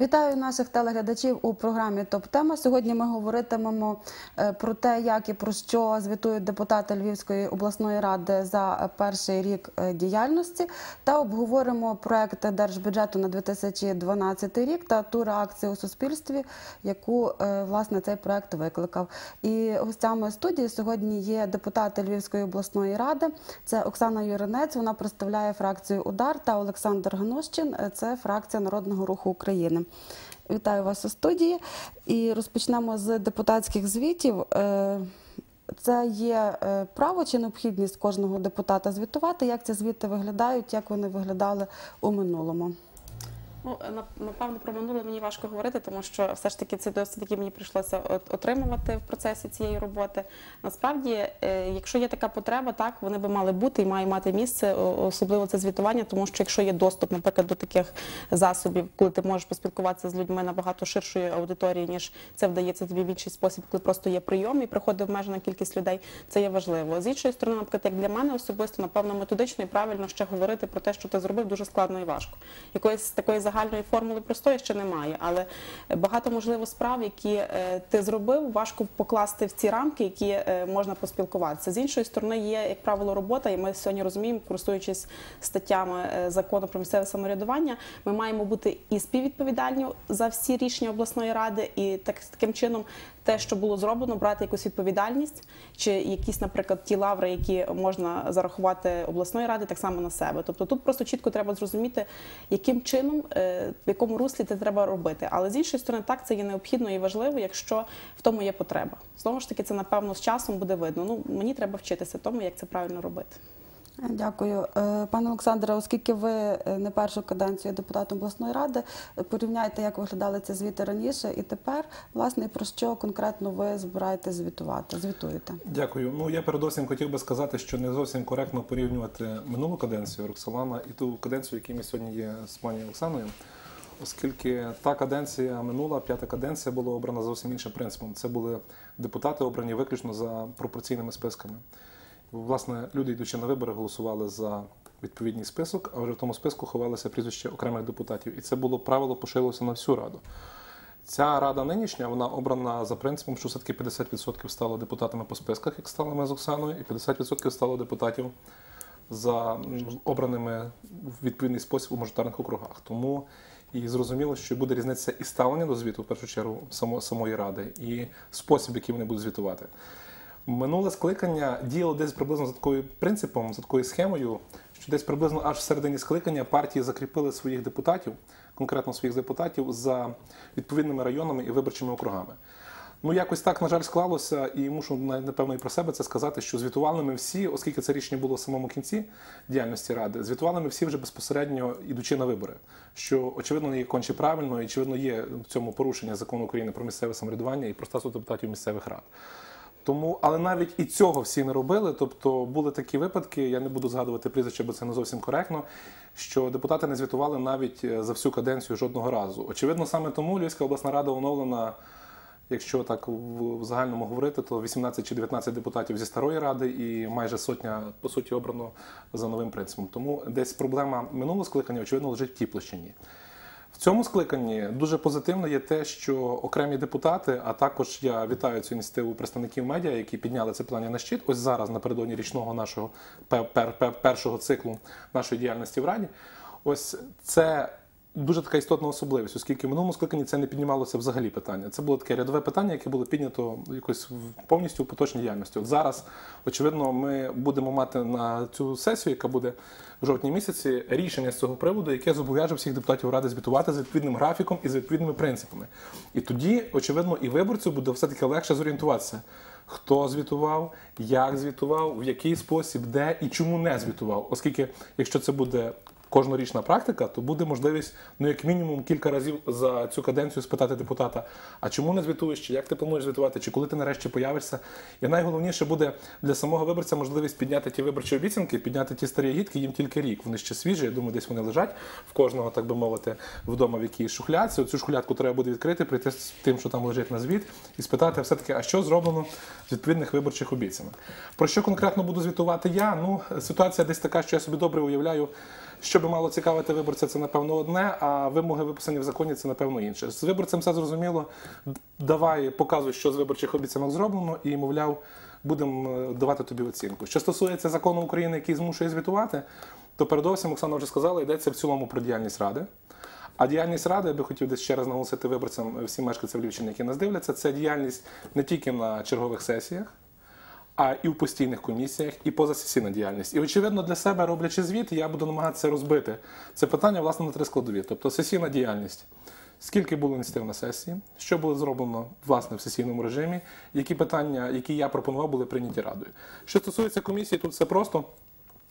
Вітаю наших телеглядачів у програмі Топ Тема. Сьогодні ми говоритимемо е, про те, як і про що звітують депутати Львівської обласної ради за перший рік е, діяльності, та обговоримо проект держбюджету на 2012 рік та ту реакцію у суспільстві, яку е, власне цей проект викликав. І гостями студії сьогодні є депутати Львівської обласної ради. Це Оксана Юринець, вона представляє фракцію Удар та Олександр Ганущин. е, Це фракція Народного руху України. Вітаю вас у студії і розпочнемо з депутатських звітів. Е, Це є е, право чи необхідність кожного депутата звітувати, як ці звіти виглядають, як вони виглядали у минулому. Ну, напевно, про минуле мені важко говорити, тому що все ж таки це досвід, який мені прийшлося отримувати в процесі цієї роботи. Насправді, е, якщо є така потреба, так вони би мали бути і мають мати місце, особливо це звітування, тому що якщо є доступ, наприклад, до таких засобів, коли ти можеш поспілкуватися з людьми набагато ширшої аудиторії, ніж це вдається тобі в інший спосіб, коли просто є прийом і приходить обмежена кількість людей, це є важливо. З іншої сторони, наприклад, як для мене особисто, напевно, методично і правильно ще говорити про те, що ти зробив, дуже складно і важко. Якоїсь такої загальної формули простої ще немає, але багато можливо справ, які е, ти зробив, важко покласти в ці рамки, які е, можна поспілкуватися. З іншої сторони, є як правило робота, і ми сьогодні розуміємо, користуючись статтями е, закону про місцеве самоврядування, ми маємо бути і співвідповідальні за всі рішення обласної ради, і так таким чином. Те, що було зроблено, брати якусь відповідальність, чи якісь, наприклад, ті лаври, які можна зарахувати обласної ради, так само на себе. Тобто тут просто чітко треба зрозуміти, яким чином, е, в якому руслі це треба робити. Але з іншої сторони, так це є необхідно і важливо, якщо в тому є потреба. Знову ж таки, це напевно з часом буде видно. Ну мені треба вчитися тому, як це правильно робити. Дякую, Е, пане Олександре. Оскільки ви е, не першу каденцію депутатом обласної ради, порівняйте, як виглядали ці звіти раніше і тепер, власне, про що конкретно ви збираєтесь звітувати? Звітуєте? Дякую. Ну я передусім хотів би сказати, що не зовсім коректно порівнювати минулу каденцію Роксолана і ту каденцію, яку ми сьогодні є з пані Оксаною, оскільки та каденція минула, п'ята каденція була обрана зовсім іншим принципом. Це були депутати, обрані виключно за пропорційними списками. Власне, люди, йдучи на вибори, голосували за відповідний список, а вже в тому списку ховалися прізвища окремих депутатів. І це було правило поширилося на всю раду. Ця рада нинішня вона обрана за принципом, що все-таки 50% стало депутатами по списках, як стали ми з Оксаною, і 50% стало депутатів за обраними в відповідний спосіб у мажоритарних округах. Тому і зрозуміло, що буде різниця і ставлення до звіту, в першу чергу, само, самої ради, і спосіб, який вони будуть звітувати. Минуле скликання діяло десь приблизно за такою принципом, за такою схемою, що десь приблизно аж в середині скликання партії закріпили своїх депутатів, конкретно своїх депутатів, за відповідними районами і виборчими округами. Ну, якось так, на жаль, склалося, і мушу напевно і про себе це сказати, що звітували ми всі, оскільки це рішення було в самому кінці діяльності ради, звітували ми всі вже безпосередньо ідучи на вибори, що очевидно є конче правильно, і очевидно є в цьому порушення закону України про місцеве самоврядування і про статус депутатів місцевих рад. Тому, але навіть і цього всі не робили. Тобто були такі випадки, я не буду згадувати прізвища, бо це не зовсім коректно. Що депутати не звітували навіть е, за всю каденцію жодного разу. Очевидно, саме тому Львівська обласна рада оновлена. Якщо так в загальному говорити, то 18 чи 19 депутатів зі старої ради і майже сотня по суті обрано за новим принципом. Тому десь проблема минулого скликання очевидно лежить в тій площині. Цьому скликанні дуже позитивно є те, що окремі депутати, а також я вітаю цю ініціативу представників медіа, які підняли це питання на щит. Ось зараз напередодні річного нашого пер- пер- пер- першого циклу нашої діяльності в раді. Ось це дуже така істотна особливість, оскільки в минулому скликанні це не піднімалося взагалі питання. Це було таке рядове питання, яке було піднято якось повністю в поточній діяльності. От зараз, очевидно, ми будемо мати на цю сесію, яка буде в жовтні місяці, рішення з цього приводу, яке зобов'яже всіх депутатів ради звітувати з відповідним графіком і з відповідними принципами. І тоді, очевидно, і виборцю буде все-таки легше зорієнтуватися. Хто звітував, як звітував, в який спосіб, де і чому не звітував, оскільки, якщо це буде кожнорічна практика, то буде можливість, ну як мінімум, кілька разів за цю каденцію спитати депутата: а чому не звітуєш, чи як ти плануєш звітувати, чи коли ти нарешті появишся. І найголовніше буде для самого виборця можливість підняти ті виборчі обіцянки, підняти ті старі гідки, їм тільки рік. Вони ще свіжі. Я думаю, десь вони лежать в кожного, так би мовити, вдома в якійсь шухлядці. Оцю шухлядку треба буде відкрити, прийти з тим, що там лежить на звіт, і спитати все-таки, а що зроблено з відповідних виборчих обіцянок. Про що конкретно буду звітувати я? Ну, ситуація десь така, що я собі добре уявляю Що би мало цікавити виборця, це напевно одне, а вимоги виписані в законі це напевно інше. З виборцем все зрозуміло. Давай показуй, що з виборчих обіцянок зроблено, і мовляв, будемо е, давати тобі оцінку. Що стосується закону України, який змушує звітувати, то передовсім Оксана вже сказала, йдеться в цілому про діяльність ради. А діяльність ради, я би хотів десь ще раз наголосити виборцям, е, всім мешканцям Львівщини, які нас дивляться, це діяльність не тільки на чергових сесіях, а і в постійних комісіях, і позасесійна діяльність. І очевидно для себе, роблячи звіт, я буду намагатися розбити це питання власне на три складові. Тобто сесійна діяльність. Скільки було ініціатив на сесії, що було зроблено власне в сесійному режимі, які питання, які я пропонував, були прийняті радою. Що стосується комісії, тут все просто.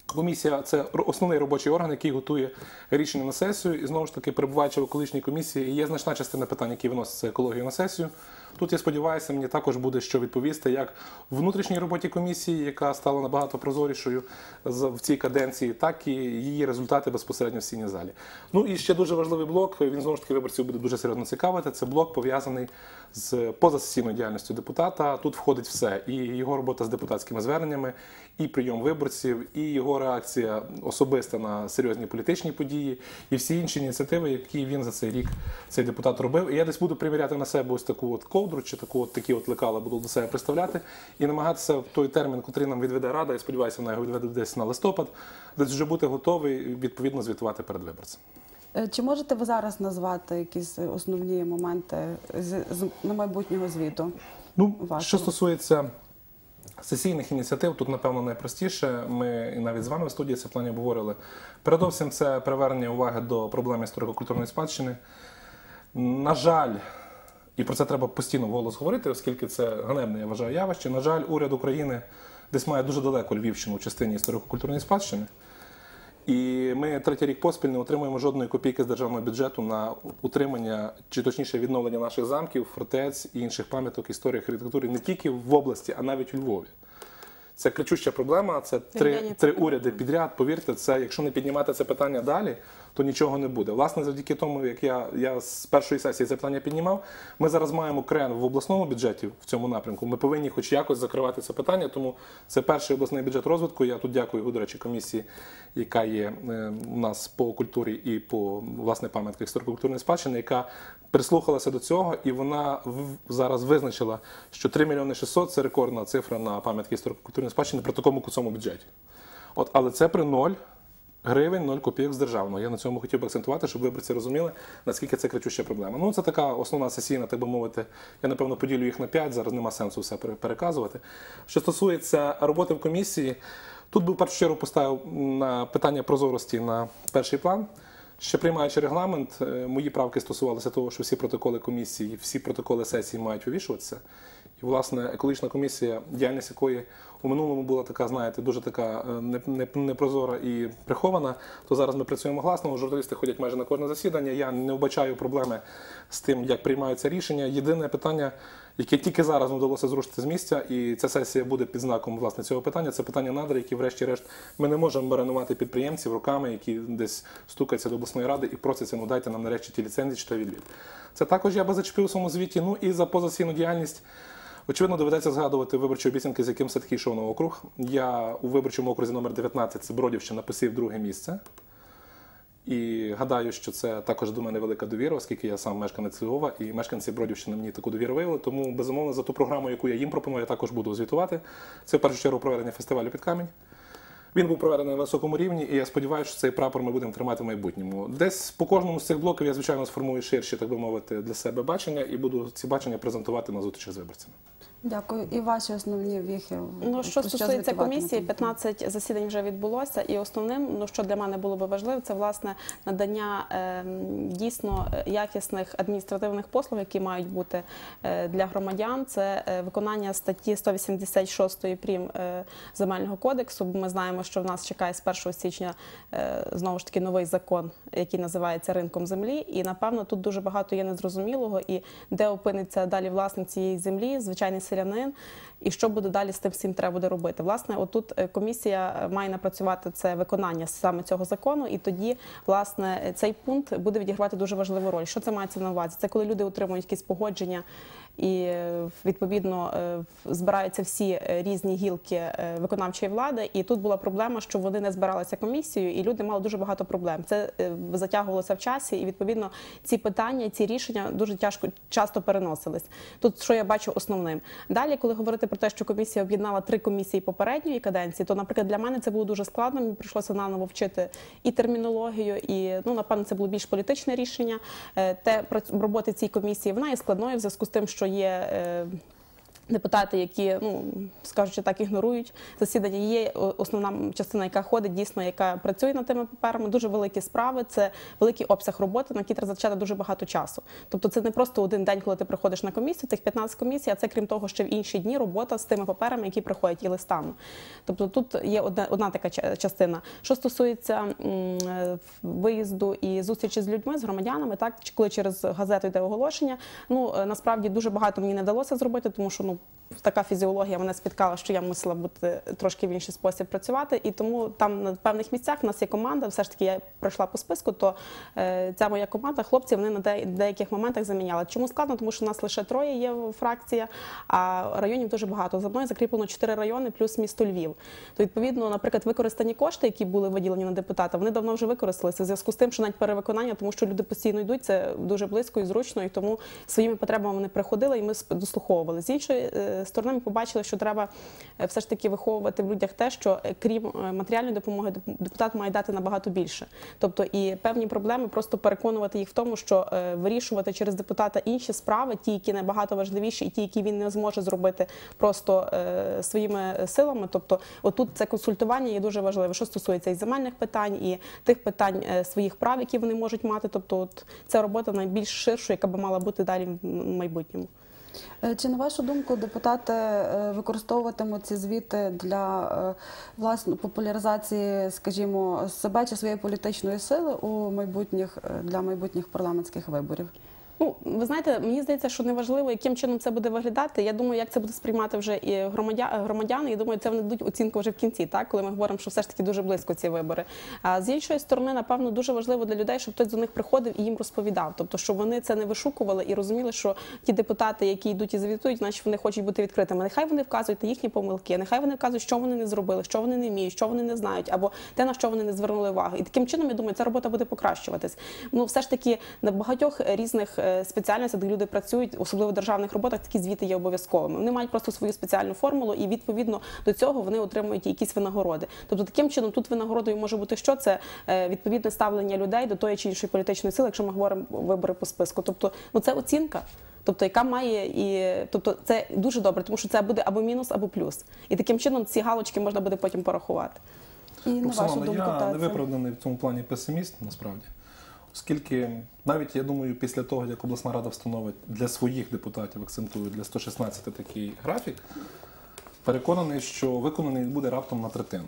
Комісія це основний робочий орган, який готує рішення на сесію. І знову ж таки, перебуваючи в екологічній комісії, є значна частина питань, які виносяться екологію на сесію. Тут я сподіваюся, мені також буде що відповісти, як внутрішній роботі комісії, яка стала набагато прозорішою в цій каденції, так і її результати безпосередньо в сіній залі. Ну і ще дуже важливий блок. Він знову ж таки виборців буде дуже серйозно цікавити. Це блок пов'язаний з позасесійною діяльністю депутата. Тут входить все: і його робота з депутатськими зверненнями, і прийом виборців, і його реакція особиста на серйозні політичні події, і всі інші ініціативи, які він за цей рік цей депутат робив. І я десь буду приміряти на себе ось таку от ковдру чи таку от такі от лекала буду до себе представляти і намагатися в той термін, котрий нам відведе рада, я сподіваюся, вона його відведе десь на листопад, десь вже бути готовий відповідно звітувати перед виборцем. Чи можете ви зараз назвати якісь основні моменти з, з на майбутнього звіту? Ну, Вашого. що стосується сесійних ініціатив, тут, напевно, найпростіше. Ми і навіть з вами в студії це плані обговорили. Передовсім, це привернення уваги до проблем історико-культурної спадщини. На жаль, і про це треба постійно вголос говорити, оскільки це ганебне, я вважаю, явище. На жаль, уряд України десь має дуже далеко Львівщину в частині історико-культурної спадщини. І ми третій рік поспіль не отримуємо жодної копійки з державного бюджету на утримання чи точніше відновлення наших замків, фортець і інших пам'яток історії архітектури не тільки в області, а навіть у Львові. Це кричуща проблема. Це три, три уряди підряд. Повірте, це якщо не піднімати це питання далі, то нічого не буде. Власне, завдяки тому, як я, я з першої сесії це питання піднімав, ми зараз маємо крен в обласному бюджеті в цьому напрямку. Ми повинні хоч якось закривати це питання. Тому це перший обласний бюджет розвитку. Я тут дякую, до речі, комісії, яка є е, у нас по культурі і по власне пам'ятках історико-культурної спадщини, яка прислухалася до цього, і вона зараз визначила, що 3 мільйони 600 – це рекордна цифра на пам'ятки історико-культурної спадщини при такому куцому бюджеті. От, але це при 0 гривень, 0 копійок з державного. Я на цьому хотів би акцентувати, щоб виборці розуміли, наскільки це кричуща проблема. Ну, це така основна сесійна, так би мовити. Я напевно поділю їх на 5, зараз нема сенсу все пере- переказувати. Що стосується роботи в комісії, тут би в першу чергу поставив на питання прозорості на перший план. Ще приймаючи регламент, е, мої правки стосувалися того, що всі протоколи комісії, всі протоколи сесії мають вивішуватися. І, власне, екологічна комісія, діяльність якої у минулому була така, знаєте, дуже така е, не- не- непрозора і прихована, то зараз ми працюємо гласно. Журналісти ходять майже на кожне засідання. Я не вбачаю проблеми з тим, як приймаються рішення. Єдине питання, яке тільки зараз нам вдалося зрушити з місця, і ця сесія буде під знаком власне цього питання. Це питання надр, які, врешті-решт, ми не можемо маринувати підприємців руками, які десь стукаються до обласної ради і просяться, ну дайте нам нарешті ті ліцензії чи той відвід. Це також я би зачепив у своєму звіті. Ну і за позасійну діяльність. Очевидно, доведеться згадувати виборчі обіцянки, з яким все-таки йшов на округ. Я у виборчому окрузі номер 19 це Бродівщина посів друге місце. І гадаю, що це також до мене велика довіра, оскільки я сам мешканець Львова, і мешканці Бродівщини мені таку довіру виявили. Тому безумовно за ту програму, яку я їм пропоную, я також буду звітувати. Це в першу чергу проведення фестивалю під камінь. Він був проведений на високому рівні, і я сподіваюся, що цей прапор ми будемо тримати в майбутньому. Десь по кожному з цих блоків я звичайно сформую ширші, так би мовити, для себе бачення і буду ці бачення презентувати на зустрічах з виборцями. Дякую. І ваші основні віхи. Ну, що стосується комісії, 15 засідань вже відбулося, і основним, ну що для мене було би важливо, це власне надання ем, дійсно е, якісних адміністративних послуг, які мають бути е, для громадян. Це е, виконання статті 186 прим е, земельного кодексу. Ми знаємо, що в нас чекає з 1 січня е, знову ж таки новий закон, який називається ринком землі. І напевно тут дуже багато є незрозумілого, і де опиниться далі власник цієї землі, звичайний селянин, і що буде далі з тим всім треба буде робити. Власне, отут е, комісія е, має напрацювати це виконання саме цього закону, і тоді власне цей пункт буде відігравати дуже важливу роль. Що це мається на увазі? Це коли люди отримують якісь погодження і е, відповідно е, збираються всі е, різні гілки виконавчої влади. І тут була проблема, що вони не збиралися комісією, і люди мали дуже багато проблем. Це затягувалося в часі, і відповідно ці питання, ці рішення дуже тяжко часто переносились. Тут що я бачу основним. Далі, коли говорити про те, що комісія об'єднала три комісії попередньої каденції, то, наприклад, для мене це було дуже складно. Мені прийшлося наново вчити і термінологію, і ну напевно це було більш політичне рішення. Те прац- роботи цій комісії вона є складною в зв'язку з тим, що є. Депутати, які ну скажучи так, ігнорують засідання. Є основна частина, яка ходить, дійсно, яка працює над тими паперами. Дуже великі справи. Це великий обсяг роботи, на який треба дуже багато часу. Тобто, це не просто один день, коли ти приходиш на комісію, цих 15 комісій, а це крім того, ще в інші дні робота з тими паперами, які приходять і листами. Тобто, тут є одна, одна така ча- частина. Що стосується е, виїзду і зустрічі з людьми, з громадянами, так коли через газету йде оголошення. Ну е, насправді дуже багато мені не вдалося зробити, тому що ну така фізіологія мене спіткала, що я мусила бути трошки в інший спосіб працювати. І тому там на певних місцях в нас є команда. Все ж таки я пройшла по списку. То е, ця моя команда, хлопці, вони на де- деяких моментах заміняли. Чому складно? Тому що в нас лише троє є фракція, а районів дуже багато. За мною закріплено чотири райони плюс місто Львів. То відповідно, наприклад, використані кошти, які були виділені на депутата, вони давно вже використалися в зв'язку з тим, що навіть перевиконання, тому що люди постійно йдуть, це дуже близько і зручно, і тому своїми потребами вони приходили, і ми дослуховували. З іншої е, сторони, ми побачили, що треба е, все ж таки виховувати в людях те, що е, крім матеріальної допомоги, депутат має дати набагато більше. Тобто і певні проблеми просто переконувати їх в тому, що вирішувати через депутата інші справи, ті, які набагато важливіші, і ті, які він не зможе зробити просто своїми силами. Тобто, отут це консультування є дуже важливе, що стосується і земельних питань, і тих питань своїх прав, які вони можуть мати. Тобто, от це робота найбільш ширшою, яка би мала бути далі в майбутньому. Е, Чи на вашу думку депутати е, використовуватимуть ці звіти для е, власне популяризації, скажімо, себе чи своєї політичної сили у майбутніх для майбутніх парламентських виборів? Ну, ви знаєте, мені здається, що неважливо, яким чином це буде виглядати. Я думаю, як це буде сприймати вже і громадя- громадяни. І думаю, це вони дадуть оцінку вже в кінці, так коли ми говоримо, що все ж таки дуже близько ці вибори. А з іншої сторони, напевно, дуже важливо для людей, щоб хтось до них приходив і їм розповідав. Тобто, щоб вони це не вишукували і розуміли, що ті депутати, які йдуть і звітують, значить вони хочуть бути відкритими. Нехай вони вказують на їхні помилки, нехай вони вказують, що вони не зробили, що вони не вміють, що вони не знають, або те, на що вони не звернули увагу. І таким чином, я думаю, ця робота буде покращуватись. Ну, все ж таки, на багатьох різних е, спеціальностях, де люди працюють, особливо в державних роботах, такі звіти є обов'язковими. Вони мають просто свою спеціальну формулу, і відповідно до цього вони отримують якісь винагороди. Тобто, таким чином, тут винагородою може бути що це е, відповідне ставлення людей до тої чи іншої політичної сили, якщо ми говоримо вибори по списку. Тобто, ну це оцінка. Тобто, яка має і тобто, це дуже добре, тому що це буде або мінус, або плюс. І таким чином ці галочки можна буде потім порахувати. І на вашу думку, я не виправданий в цьому плані песиміст, насправді. Оскільки навіть я думаю, після того, як обласна рада встановить для своїх депутатів, акцентую, для 116 такий графік, переконаний, що виконаний буде раптом на третину.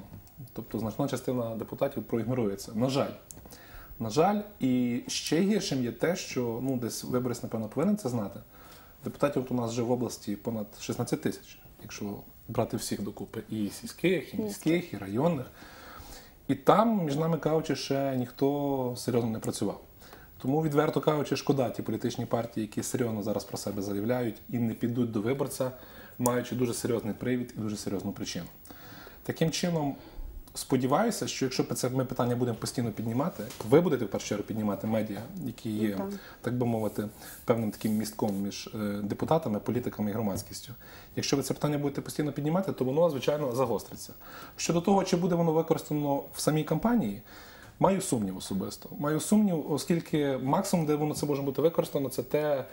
Тобто значна частина депутатів проігнорується. На жаль. На жаль, і ще гіршим є те, що ну, десь виборець, напевно, повинен це знати. Депутатів от у нас вже в області понад 16 тисяч, якщо брати всіх докупи, і сільських, і міських, і районних. І там, між нами кажучи, ще ніхто серйозно не працював. Тому, відверто кажучи, шкода ті політичні партії, які серйозно зараз про себе заявляють і не підуть до виборця, маючи дуже серйозний привід і дуже серйозну причину. Таким чином, сподіваюся, що якщо це ми питання будемо постійно піднімати, ви будете в першу чергу піднімати медіа, які є, Так. так би мовити, певним таким містком між е, депутатами, політиками і громадськістю. Якщо ви це питання будете постійно піднімати, то воно, звичайно, загостриться. Щодо того, чи буде воно використано в самій кампанії, маю сумнів особисто. Маю сумнів, оскільки максимум, де воно це може бути використано, це те.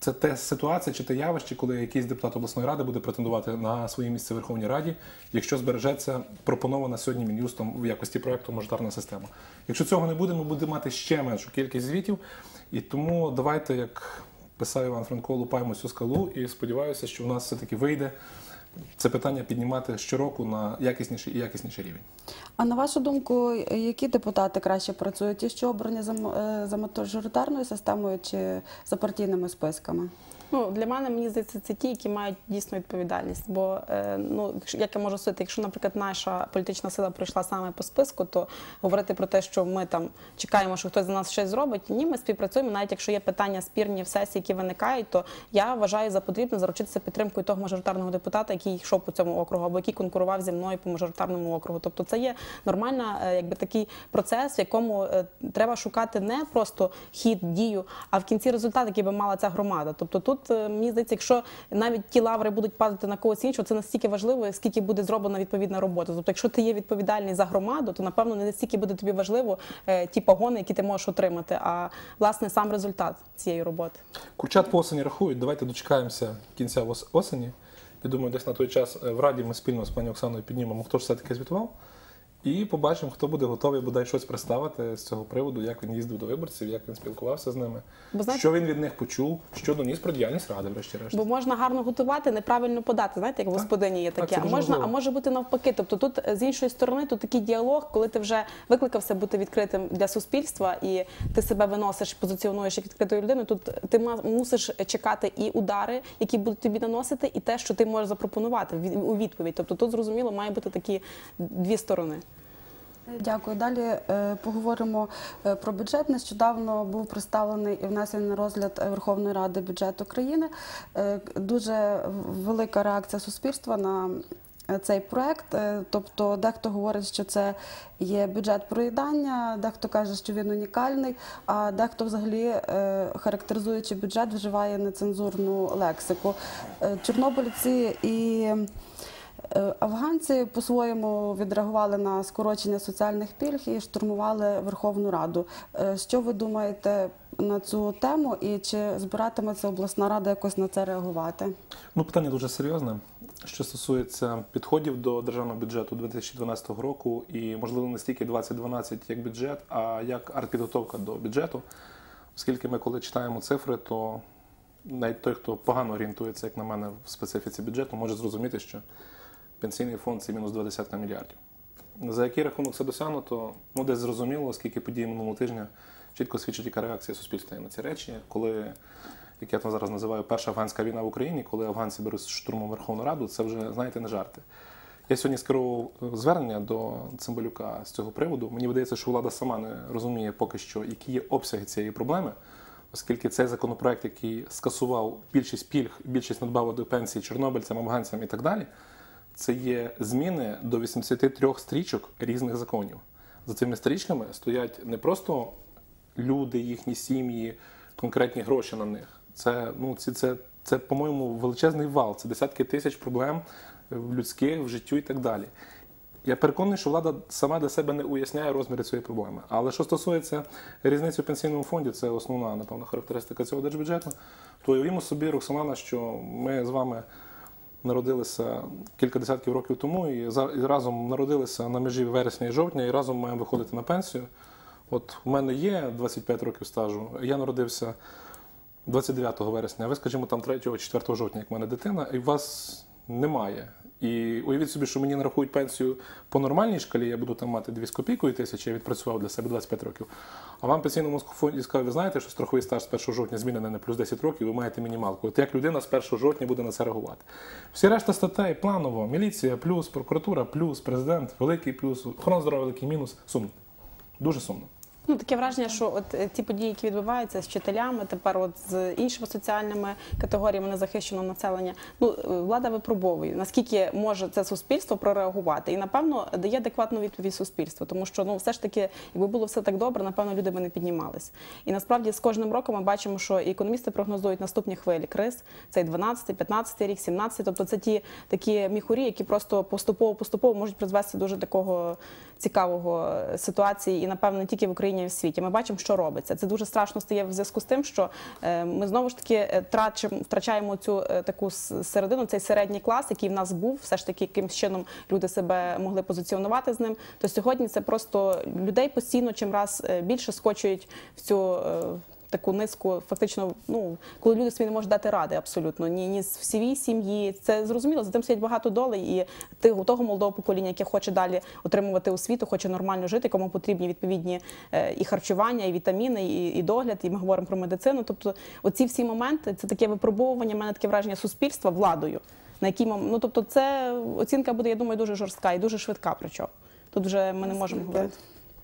Це те ситуація чи те явище, коли якийсь депутат обласної ради буде претендувати на своє місце в Верховній Раді, якщо збережеться пропонована сьогодні Мін'юстом в якості проекту мажоритарна система. Якщо цього не буде, ми будемо мати ще меншу кількість звітів. І тому давайте, як писав Іван Франко, лупаємо цю скалу і сподіваюся, що в нас все-таки вийде це питання піднімати щороку на якісніший і якісніший рівень. А на вашу думку, які депутати краще працюють? Ті, що обрані за, е, мажоритарною системою чи за партійними списками? Ну для мене мені здається, це ті, які мають дійсно відповідальність. Бо е, ну, як я можу судити, якщо, наприклад, наша політична сила пройшла саме по списку, то говорити про те, що ми там чекаємо, що хтось за нас щось зробить. Ні, ми співпрацюємо. Навіть якщо є питання спірні в сесії, які виникають, то я вважаю за потрібне заручитися підтримкою того мажоритарного депутата, який йшов по цьому округу, або який конкурував зі мною по мажоритарному округу. Тобто, це є нормальна, е, якби такий процес, в якому е, треба шукати не просто хід, дію, а в кінці результат, який би мала ця громада. Тобто тут е, мені здається, якщо навіть ті лаври будуть падати на когось іншого, це настільки важливо, скільки буде зроблена відповідна робота. Тобто, якщо ти є відповідальний за громаду, то напевно не настільки буде тобі важливо е, ті погони, які ти можеш отримати, а власне сам результат цієї роботи. Курчат по осені рахують. Давайте дочекаємося кінця осені. Я думаю, десь на той час е, в Раді ми спільно з пані Оксаною піднімемо, хто ж все-таки звітував. І побачимо, хто буде готовий бодай щось представити з цього приводу, як він їздив до виборців, як він спілкувався з ними, Бо, знаєте- що він від них почув, що доніс про діяльність ради, врешті-решт. Бо можна гарно готувати, неправильно подати. Знаєте, як в господині є Так, таке. це а можна, а може бути навпаки. Тобто тут е, з іншої сторони, тут такий діалог, коли ти вже викликався бути відкритим для суспільства, і ти себе виносиш, позиціонуєш як відкритою людиною. Тут ти мусиш чекати і удари, які будуть тобі наносити, і те, що ти можеш запропонувати у відповідь. Тобто тут зрозуміло має бути такі дві сторони. Дякую. Далі е, поговоримо е, про бюджет. Нещодавно був представлений і внесений на розгляд Верховної Ради бюджет України. Е, Дуже велика реакція суспільства на цей проект. Тобто, дехто говорить, що це є бюджет проїдання, дехто каже, що він унікальний, а дехто взагалі, характеризуючи бюджет, вживає нецензурну лексику. Чорнобильці і Афганці по-своєму відреагували на скорочення соціальних пільг і штурмували Верховну Раду. Е, Що ви думаєте на цю тему і чи збиратиметься обласна рада якось на це реагувати? Ну, питання дуже серйозне. Що стосується підходів до державного бюджету 2012 року, і можливо не стільки 2012 як бюджет, а як артпідготовка до бюджету. Оскільки ми, коли читаємо цифри, то навіть той, хто погано орієнтується, як на мене, в специфіці бюджету, може зрозуміти, що пенсійний фонд це мінус 20 мільярдів. За який рахунок це досягнуто, ну десь зрозуміло, оскільки події минулого тижня чітко свідчить, яка реакція суспільства на ці речі, коли, як я там зараз називаю, перша афганська війна в Україні, коли афганці беруть штурмом Верховну Раду, це вже, знаєте, не жарти. Я сьогодні скерував звернення до Цимбалюка з цього приводу. Мені видається, що влада сама не розуміє поки що, які є обсяги цієї проблеми, оскільки цей законопроект, який скасував більшість пільг, більшість надбавок до пенсії чорнобильцям, афганцям і так далі, це є зміни до 83 стрічок різних законів. За цими стрічками стоять не просто люди, їхні сім'ї, конкретні гроші на них. Це, ну, це, це, це по-моєму, величезний вал. Це десятки тисяч проблем в людських, в життю і так далі. Я переконаний, що влада сама для себе не уясняє розміри цієї проблеми. Але що стосується різниці в пенсійному фонді, це основна, напевно, характеристика цього держбюджету, то уявімо собі, Роксолана, що ми з вами народилися кілька десятків років тому і разом народилися на межі вересня і жовтня, і разом маємо виходити на пенсію. От у мене є 25 років стажу. Я народився 29 вересня, а ви, скажімо, там 3-4 жовтня, як в мене дитина, і вас немає. І уявіть собі, що мені нарахують пенсію по нормальній шкалі, я буду там мати 2 з копійкою тисячі, я відпрацював для себе 25 років. А вам пенсійному фонді скажуть, ви знаєте, що страховий стаж з 1 жовтня змінений на плюс 10 років, ви маєте мінімалку. От як людина з 1 жовтня буде на це реагувати? Всі решта статей планово, міліція плюс, прокуратура плюс, президент, великий плюс, охорона здоров'я великий мінус. Сумно. Дуже сумно. Ну таке враження, що от е, ті події, які відбуваються з вчителями, тепер от з іншими соціальними категоріями незахищеного населення, ну е, влада випробовує наскільки може це суспільство прореагувати, і напевно дає адекватну відповідь суспільству, тому що ну все ж таки, якби було все так добре, напевно, люди би не піднімались. І насправді з кожним роком ми бачимо, що економісти прогнозують наступні хвилі криз. Цей 12, 15 рік, 17, тобто це ті такі міхурі, які просто поступово поступово можуть призвести дуже такого цікавого е, ситуації, і напевно тільки в Україні, й в світі. Ми бачимо, що робиться. Це дуже страшно стає в зв'язку з тим, що е, ми знову ж таки е, трачимо, втрачаємо цю е, таку середину, цей середній клас, який в нас був, все ж таки, яким чином люди себе могли позиціонувати з ним. То сьогодні це просто людей постійно чим раз більше скочують в цю. Таку низку, фактично, ну коли люди собі не можуть дати ради абсолютно ні, ні в своїй сім'ї. Це зрозуміло. За тим стоять багато долей і тих- того молодого покоління, яке хоче далі отримувати освіту, хоче нормально жити, кому потрібні відповідні е, і харчування, і вітаміни, і, і догляд. І ми говоримо про медицину. Тобто, оці всі моменти це таке випробовування. мене таке враження суспільства владою. На якій ну тобто, це оцінка буде, я думаю, дуже жорстка і дуже швидка. Причому тут вже ми не можемо говорити.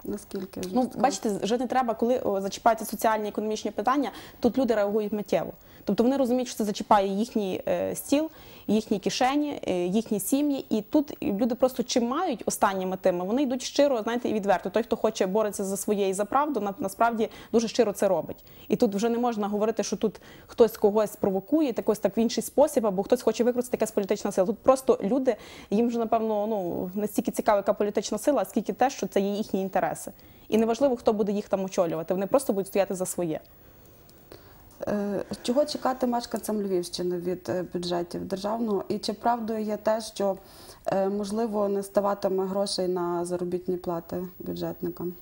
Наскільки Ну, бачите, вже не треба, коли о, зачіпаються соціальні економічні питання, тут люди реагують миттєво. Тобто вони розуміють, що це зачіпає їхній е, стіл, їхні кишені, е, їхні сім'ї. І тут люди просто чим мають останніми тими, вони йдуть щиро, знаєте, і відверто. Той, хто хоче бореться за своє і за правду, на, насправді дуже щиро це робить. І тут вже не можна говорити, що тут хтось когось провокує, такось так в інший спосіб, або хтось хоче використати якась політична сила. Тут просто люди, їм вже напевно ну не стільки цікава, яка політична сила, скільки те, що це є їхні інтереси. І неважливо, хто буде їх там очолювати. Вони просто будуть стояти за своє. Е, Чого чекати мешканцям Львівщини від е, бюджетів державного? І чи правдою є те, що е, можливо не ставатиме грошей на заробітні плати бюджетникам?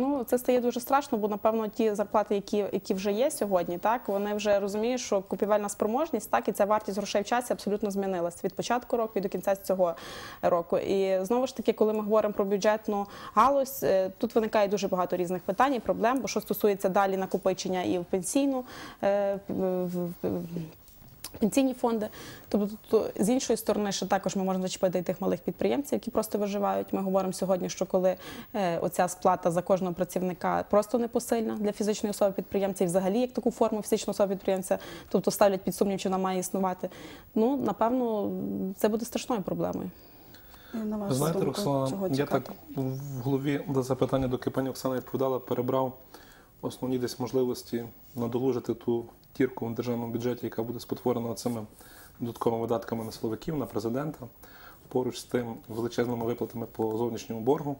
Ну це стає дуже страшно, бо напевно ті зарплати, які, які вже є сьогодні, так вони вже розуміють, що купівельна спроможність, так і ця вартість грошей в часі абсолютно змінилась від початку року і до кінця цього року. І знову ж таки, коли ми говоримо про бюджетну галузь, е, тут виникає дуже багато різних питань і проблем, бо що стосується далі накопичення і в пенсійну. е, в- Пенсійні фонди, тобто тут, з іншої сторони, ще також ми можемо зачепити і тих малих підприємців, які просто виживають. Ми говоримо сьогодні, що коли е, оця сплата за кожного працівника просто непосильна для фізичної особи підприємця, і взагалі як таку форму фізичної особи підприємця, тобто ставлять під сумнів, чи вона має існувати. Ну напевно, це буде страшною проблемою. На Ви знаєте, думку, Роксолана, я так в голові до запитання, доки пані Оксана відповідала, перебрав основні десь можливості надолужити ту тірку в державному бюджеті, яка буде спотворена цими додатковими видатками на силовиків, на президента, поруч з тим величезними виплатами по зовнішньому боргу.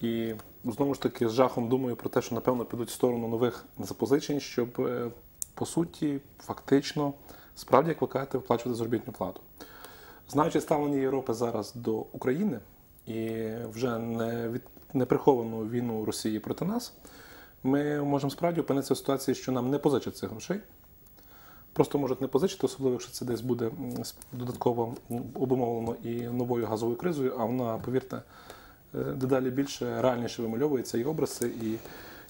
І знову ж таки з жахом думаю про те, що напевно підуть в сторону нових запозичень, щоб е, по суті фактично справді, як ви кажете, виплачувати заробітну плату. Знаючи ставлення Європи зараз до України і вже не від неприховану війну Росії проти нас, ми можемо справді опинитися в ситуації, що нам не позичать цих грошей. Просто можуть не позичити, особливо якщо це десь буде додатково обумовлено і новою газовою кризою, а вона, повірте, е, дедалі більше реальніше вимальовується і образи, і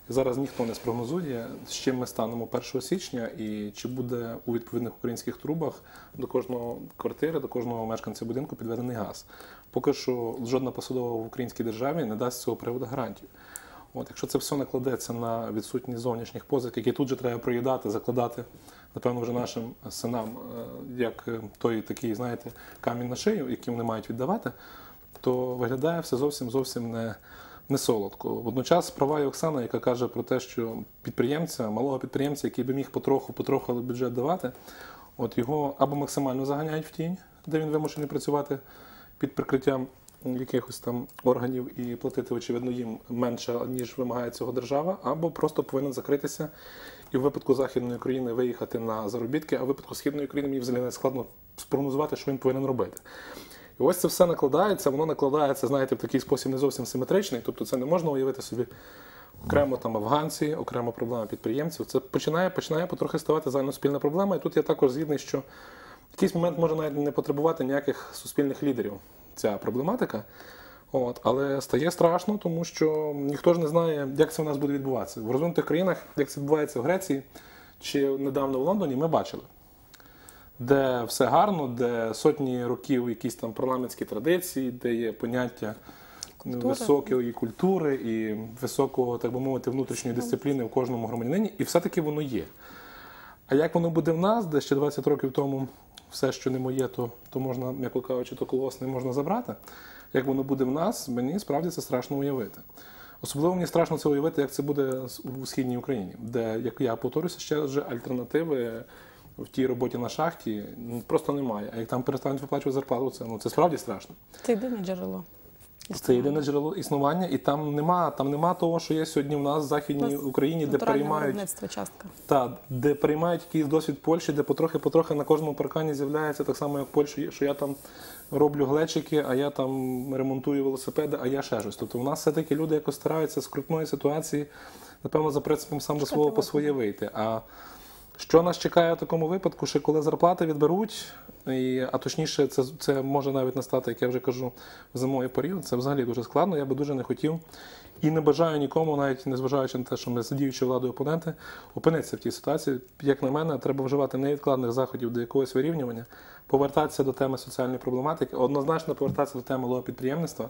зараз ніхто не спрогнозує, з чим ми станемо 1 січня, і чи буде у відповідних українських трубах до кожного квартири, до кожного мешканця будинку підведений газ. Поки що жодна посадова в українській державі не дасть з цього приводу гарантію. От, якщо це все накладеться на відсутність зовнішніх позик, які тут же треба проїдати, закладати, напевно, вже нашим синам, е, як е, той такий, знаєте, камінь на шию, який вони мають віддавати, то виглядає все зовсім зовсім не, не солодко. Водночас права і Оксана, яка каже про те, що підприємця, малого підприємця, який би міг потроху, потроху бюджет давати, от його або максимально заганяють в тінь, де він вимушений працювати під прикриттям якихось там органів і платити, очевидно, їм менше, ніж вимагає цього держава, або просто повинен закритися і в випадку Західної України виїхати на заробітки, а в випадку Східної України мені взагалі не складно спрогнозувати, що він повинен робити. І ось це все накладається, воно накладається, знаєте, в такий спосіб не зовсім симетричний. Тобто це не можна уявити собі окремо там афганці, окремо проблема підприємців. Це починає, починає потрохи ставати загальноспільна проблема. І тут я також згідний, що в якийсь момент може навіть не потребувати ніяких суспільних лідерів ця проблематика. От, але стає страшно, тому що ніхто ж не знає, як це у нас буде відбуватися. В розвинутих країнах, як це відбувається в Греції чи недавно в Лондоні, ми бачили де все гарно, де сотні років якісь там парламентські традиції, де є поняття високої культури і високого, так би мовити, внутрішньої дисципліни в кожному громадянині, і все-таки воно є. А як воно буде в нас, де ще 20 років тому все, що не моє, то, то можна, м'яко кажучи, то колосне можна забрати. Як воно буде в нас, мені справді це страшно уявити. Особливо мені страшно це уявити, як це буде у східній Україні, де, як я повторюся, ще вже альтернативи в тій роботі на шахті просто немає. А як там перестануть виплачувати зарплату, це, ну, це справді страшно. Це єдине джерело. Це єдине джерело існування, і там нема, там нема того, що є сьогодні в нас в Західній Україні, де переймають частка. та, де приймають якийсь досвід Польщі, де потрохи-потрохи на кожному паркані з'являється так само, як в Польщі, що я там роблю глечики, а я там ремонтую велосипеди, а я ще щось. Тобто у нас все-таки люди якось стараються з крутної ситуації напевно, за принципом сам до свого по своє вийти. А що нас чекає в такому випадку, що коли зарплати відберуть, і, а точніше, це, це може навіть настати, як я вже кажу, в зимовий період. Це взагалі дуже складно. Я би дуже не хотів і не бажаю нікому, навіть незважаючи на те, що ми з діючою владою опоненти, опинитися в тій ситуації. Як на мене, треба вживати невідкладних заходів до якогось вирівнювання, повертатися до теми соціальної проблематики, однозначно повертатися до теми малого підприємництва.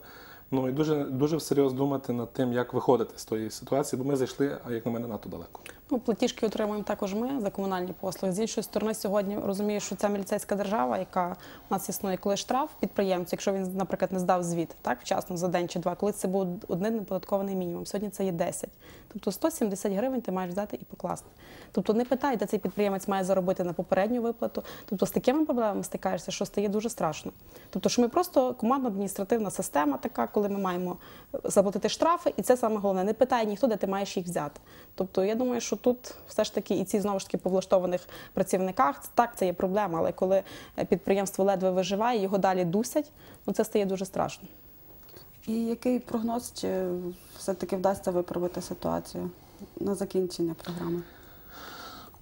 Ну і дуже дуже всерйоз думати над тим, як виходити з тої ситуації, бо ми зайшли, а як на мене, надто далеко. Ну, платіжки отримуємо також ми за комунальні послуги. З іншої сторони, сьогодні розумію, що ця міліцейська держава, яка у нас існує, коли штраф підприємцю, якщо він, наприклад, не здав звіт так вчасно за день чи два, коли це був один неподаткований мінімум. Сьогодні це є 10. Тобто 170 гривень ти маєш взяти і покласти. Тобто не питай, де цей підприємець має заробити на попередню виплату. Тобто з такими проблемами стикаєшся, що стає дуже страшно. Тобто, що ми просто командно-адміністративна система така, коли ми маємо заплатити штрафи, і це саме головне. Не питає ніхто, де ти маєш їх взяти. Тобто, я думаю, що тут все ж таки і ці знову ж таки по влаштованих працівниках так це є проблема, але коли е, підприємство ледве виживає, його далі дусять, ну це стає дуже страшно. І який прогноз, чи все-таки вдасться виправити ситуацію на закінчення програми?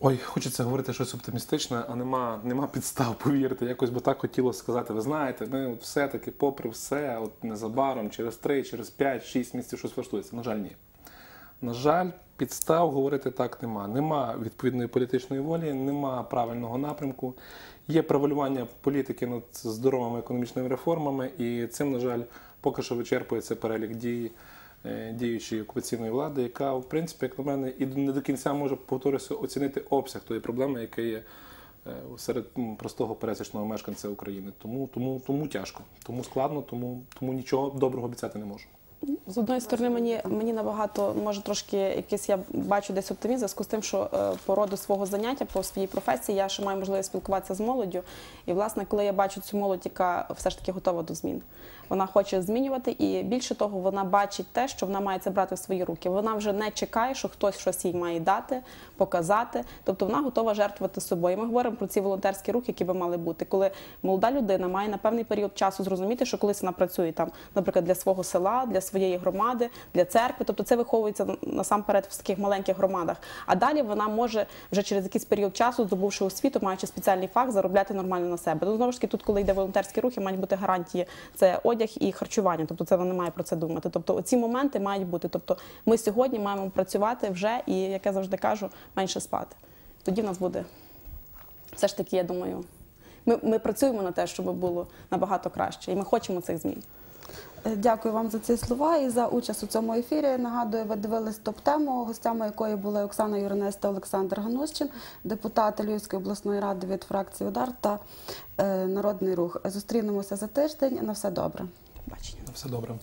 Ой, хочеться говорити щось оптимістичне, а нема, нема підстав повірити. Якось би так хотілося сказати. Ви знаєте, ми от все-таки, попри все, от незабаром, через 3, через 5, 6 місяців щось влаштується. На жаль, ні. На жаль, підстав говорити так нема. Нема відповідної політичної волі, нема правильного напрямку. Є превалювання політики над здоровими економічними реформами, і цим, на жаль, поки що вичерпується перелік дій е, діючої окупаційної влади, яка, в принципі, як на мене, і не до кінця може повторюся оцінити обсяг тої проблеми, яка є е, серед простого пересічного мешканця України. Тому, тому, тому тяжко, тому складно, тому, тому нічого доброго обіцяти не можу. З одної сторони, мені, мені набагато може трошки якийсь я бачу десь оптимізм, зв'язку з тим, що е, по роду свого заняття, по своїй професії, я ще маю можливість спілкуватися з молоддю. І, власне, коли я бачу цю молодь, яка все ж таки готова до змін, вона хоче змінювати, і більше того, вона бачить те, що вона має це брати в свої руки. Вона вже не чекає, що хтось щось їй має дати, показати. Тобто вона готова жертвувати собою. Ми говоримо про ці волонтерські рухи, які би мали бути, коли молода людина має на певний період часу зрозуміти, що колись вона працює там, наприклад, для свого села, для своєї громади, для церкви. Тобто це виховується насамперед в таких маленьких громадах. А далі вона може вже через якийсь період часу, здобувши освіту, маючи спеціальний фах, заробляти нормально на себе. Ну знову ж таки, тут, коли йде волонтерські рухи, мають бути гарантії це одяг і харчування. Тобто це вона має про це думати. Тобто оці моменти мають бути. Тобто ми сьогодні маємо працювати вже і, як я завжди кажу, менше спати. Тоді в нас буде все ж таки, я думаю. Ми, ми працюємо на те, щоб було набагато краще, і ми хочемо цих змін. Е, дякую вам за ці слова і за участь у цьому ефірі. Нагадую, ви дивились топ-тему, гостями якої були Оксана Юринець та Олександр Ганущин, депутати Львівської обласної ради від фракції Удар та е, Народний рух. Зустрінемося за тиждень. На все добре. Бачення на все добре.